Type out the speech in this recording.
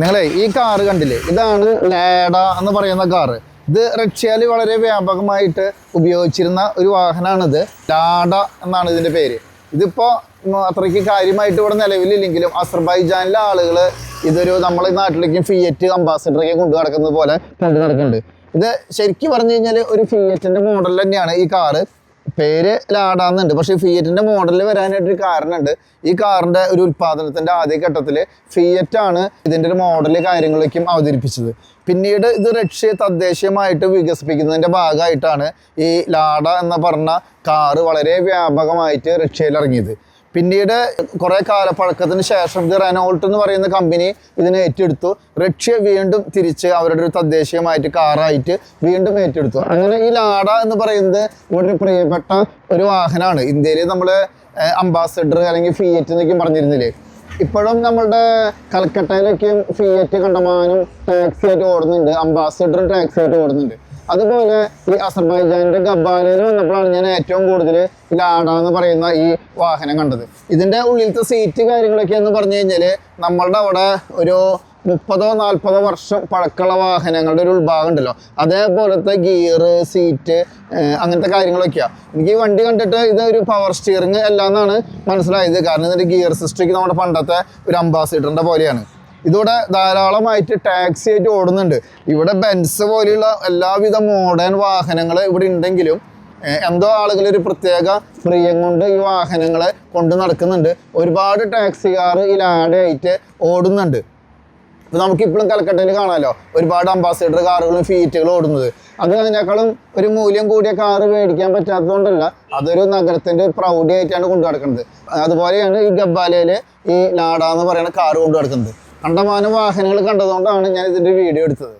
നിങ്ങളെ ഈ കാറ് കണ്ടില്ലേ? ഇതാണ് ലേഡ എന്ന് പറയുന്ന കാറ് ഇത് റഷ്യയിൽ വളരെ വ്യാപകമായിട്ട് ഉപയോഗിച്ചിരുന്ന ഒരു വാഹനമാണിത്. ലാഡ എന്നാണ് ഇതിന്റെ പേര്. ഇതിപ്പോൾ അത്രയ്ക്ക് കാര്യമായിട്ട് ഇവിടെ നിലവിലില്ലെങ്കിലും അസർബൈജാനിലെ ആളുകൾ ഇതൊരു നമ്മളെ നാട്ടിലേക്കും ഫിയറ്റ് അംബാസിഡറൊക്കെ കൊണ്ടു നടക്കുന്നത് പോലെ കണ്ടു നടക്കുന്നുണ്ട് ഇത് ശരിക്കും പറഞ്ഞു കഴിഞ്ഞാൽ ഒരു ഫിയറ്റിന്റെ മോഡൽ തന്നെയാണ് ഈ കാറ് പേര് ലാഡാന്നുണ്ട്. പക്ഷേ ഫിയറ്റിന്റെ മോഡലിൽ വരാനായിട്ടൊരു കാരണമുണ്ട് ഈ കാറിന്റെ ഒരു ഉൽപ്പാദനത്തിന്റെ ആദ്യ ഘട്ടത്തിൽ ഫിയറ്റ് ആണ് ഇതിന്റെ ഒരു മോഡൽ കാര്യങ്ങളൊക്കെയും അവതരിപ്പിച്ചത്. പിന്നീട് ഇത് റഷ്യ തദ്ദേശീയമായിട്ട് വികസിപ്പിക്കുന്നതിന്റെ ഭാഗമായിട്ടാണ് ഈ ലാഡ എന്ന് പറഞ്ഞ കാറ് വളരെ വ്യാപകമായിട്ട് റഷ്യയിൽ ഇറങ്ങിയത് പിന്നീട് കുറേ കാലപ്പഴക്കത്തിന് ശേഷം ഇത് റെനോൾട്ട് എന്ന് പറയുന്ന കമ്പനി ഇതിനെ ഏറ്റെടുത്തു. റഷ്യ വീണ്ടും തിരിച്ച് അവരുടെ ഒരു തദ്ദേശീയമായിട്ട് കാറായിട്ട് വീണ്ടും ഏറ്റെടുത്തു. അങ്ങനെ ഈ ലാഡ എന്ന് പറയുന്നത് ഒരു പ്രിയപ്പെട്ട ഒരു വാഹനമാണ്. ഇന്ത്യയിൽ നമ്മൾ അംബാസഡർ അല്ലെങ്കിൽ ഫിയറ്റ് എന്നൊക്കെ പറഞ്ഞിരുന്നില്ലേ? ഇപ്പോഴും നമ്മളുടെ കൽക്കട്ടയിലൊക്കെയും ഫിയറ്റ് കണ്ടമാനം ടാക്സി ആയിട്ട് ഓടുന്നുണ്ട്. അംബാസഡറും ടാക്സി ആയിട്ട് ഓടുന്നുണ്ട്. അതുപോലെ ഈ അസർബൈജാനിന്റെ ഗബ്ബാലയിൽ വന്നപ്പോഴാണ് ഞാൻ ഏറ്റവും കൂടുതൽ ലാഡ എന്ന് പറയുന്ന ഈ വാഹനം കണ്ടത്. ഇതിന്റെ ഉള്ളിലത്തെ സീറ്റ് കാര്യങ്ങളൊക്കെ എന്ന് പറഞ്ഞു കഴിഞ്ഞാൽ നമ്മളുടെ അവിടെ ഒരു മുപ്പതോ നാൽപ്പതോ വർഷം പഴക്കമുള്ള വാഹനങ്ങളുടെ ഒരു ഉൾഭാഗം ഉണ്ടല്ലോ. അതേപോലത്തെ ഗിയർ സീറ്റ് അങ്ങനത്തെ കാര്യങ്ങളൊക്കെയാണ് എനിക്ക് ഈ വണ്ടി കണ്ടിട്ട് ഇത് ഒരു പവർ സ്റ്റിയറിംഗ് അല്ല എന്നാണ് മനസ്സിലായത്. കാരണം ഇതിന്റെ ഗിയർ സിസ്റ്റം നമ്മുടെ പണ്ടത്തെ ഒരു അംബാസിഡറിന്റെ പോലെയാണ്. ഇതിവിടെ ധാരാളമായിട്ട് ടാക്സി ആയിട്ട് ഓടുന്നുണ്ട്. ഇവിടെ ബെൻസ് പോലെയുള്ള എല്ലാവിധ മോഡേൺ വാഹനങ്ങൾ ഇവിടെ ഉണ്ടെങ്കിലും എന്തോ ആളുകൾ ഒരു പ്രത്യേക പ്രിയം കൊണ്ട് ഈ വാഹനങ്ങളെ കൊണ്ട് നടക്കുന്നുണ്ട്. ഒരുപാട് ടാക്സിക്കാർ കാർ ഈ ലാഡയായിട്ട് ഓടുന്നുണ്ട്. ഇപ്പോൾ നമുക്കിപ്പോഴും കൽക്കട്ടയിൽ കാണാമല്ലോ ഒരുപാട് അംബാസിഡർ കാറുകളും ഫീറ്റുകളും ഓടുന്നത്. അത് അതിനേക്കാളും ഒരു മൂല്യം കൂടിയ കാറ് മേടിക്കാൻ പറ്റാത്തതുകൊണ്ടല്ല അതൊരു നഗരത്തിന്റെ ഒരു പ്രൗഢി ആയിട്ടാണ് കൊണ്ടു നടക്കുന്നത് അതുപോലെയാണ് ഈ ഗബ്ബാലയിൽ ഈ ലാഡ എന്ന് പറയുന്ന കാറ് കൊണ്ടു നടക്കുന്നത് കണ്ടമാനം വാഹനങ്ങൾ കണ്ടതുകൊണ്ടാണ് ഞാൻ ഇതിന്റെ വീഡിയോ എടുത്തത്.